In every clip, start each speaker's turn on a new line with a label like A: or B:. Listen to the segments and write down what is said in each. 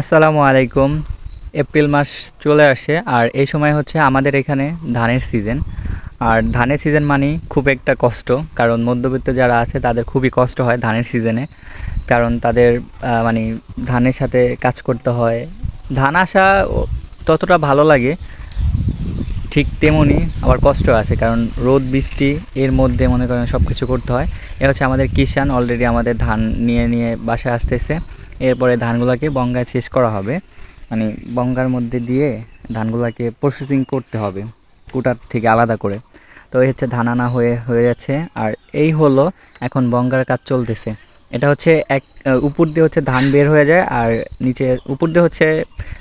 A: আসসালামু আলাইকুম। এপ্রিল মাস চলে আসে আর এই সময় হচ্ছে আমাদের এখানে ধানের সিজন। আর ধানের সিজন মানেই খুব একটা কষ্ট, কারণ মধ্যবিত্ত যারা আছে তাদের খুবই কষ্ট হয় ধানের সিজনে। কারণ তাদের মানে ধানের সাথে কাজ করতে হয়। ধান আসা ততটা ভালো লাগে, ঠিক তেমনই আবার কষ্ট আছে, কারণ রোদ, বৃষ্টি এর মধ্যে মনে করেন সব কিছু করতে হয়। এ হচ্ছে আমাদের কিষান অলরেডি আমাদের ধান নিয়ে নিয়ে বাসায় আসতেছে। এরপরে ধানগুলোকে বঙ্গায় শেষ করা হবে। মানে বঙ্গার মধ্যে দিয়ে ধানগুলোকে প্রসেসিং করতে হবে, কুটার থেকে আলাদা করে। তো এই হচ্ছে ধান আনা হয়ে হয়ে যাচ্ছে। আর এই হলো এখন বঙ্গার কাজ চলতেছে। এটা হচ্ছে এক উপর দিয়ে হচ্ছে ধান বের হয়ে যায় আর নিচে, উপর দিয়ে হচ্ছে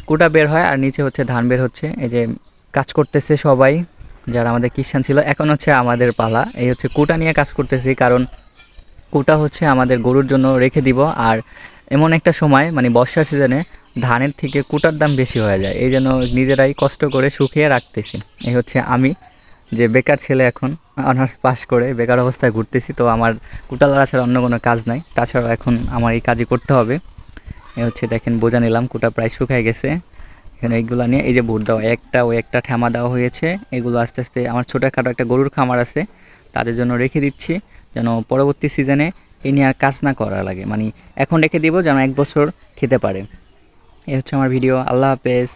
A: কুটা বের হয় আর নিচে হচ্ছে ধান বের হচ্ছে। এই যে কাজ করতেছে সবাই, যারা আমাদের খ্রিস্টান ছিল, এখন হচ্ছে আমাদের পালা। এই হচ্ছে কুটা নিয়ে কাজ করতেছি, কারণ কুটা হচ্ছে আমাদের গরুর জন্য রেখে দিব। আর এমন একটা সময় মানে বর্ষার সিজনে ধানের থেকে কুটার দাম বেশি হয়ে যায়। এই জন্য নিজেরাই কষ্ট করে শুকিয়ে রাখতেছি। এই হচ্ছে আমি, যে বেকার ছেলে এখন অনার্স পাস করে বেকার অবস্থায় ঘুরতেছি, তো আমার কুটা লড়া ছাড়া অন্য কোনো কাজ নাই। তাছাড়া এখন আমার এই কাজই করতে হবে। এ হচ্ছে দেখেন, বোঝা নিলাম কুটা প্রায় শুকায় গেছে। এখানে এইগুলো নিয়ে, এই যে ভোট দেওয়া, একটা ও একটা ঠ্যামা দেওয়া হয়েছে। এগুলো আস্তে আস্তে, আমার ছোটোখাটো একটা গরুর খামার আছে, তাদের জন্য রেখে দিচ্ছি, যেন পরবর্তী সিজনে এই নিয়ে আর কাজ না করা লাগে। মানে এখন রেখে দিব যেন এক বছর খেতে পারে। এ হচ্ছে আমার ভিডিও। আল্লাহ হাফেজ।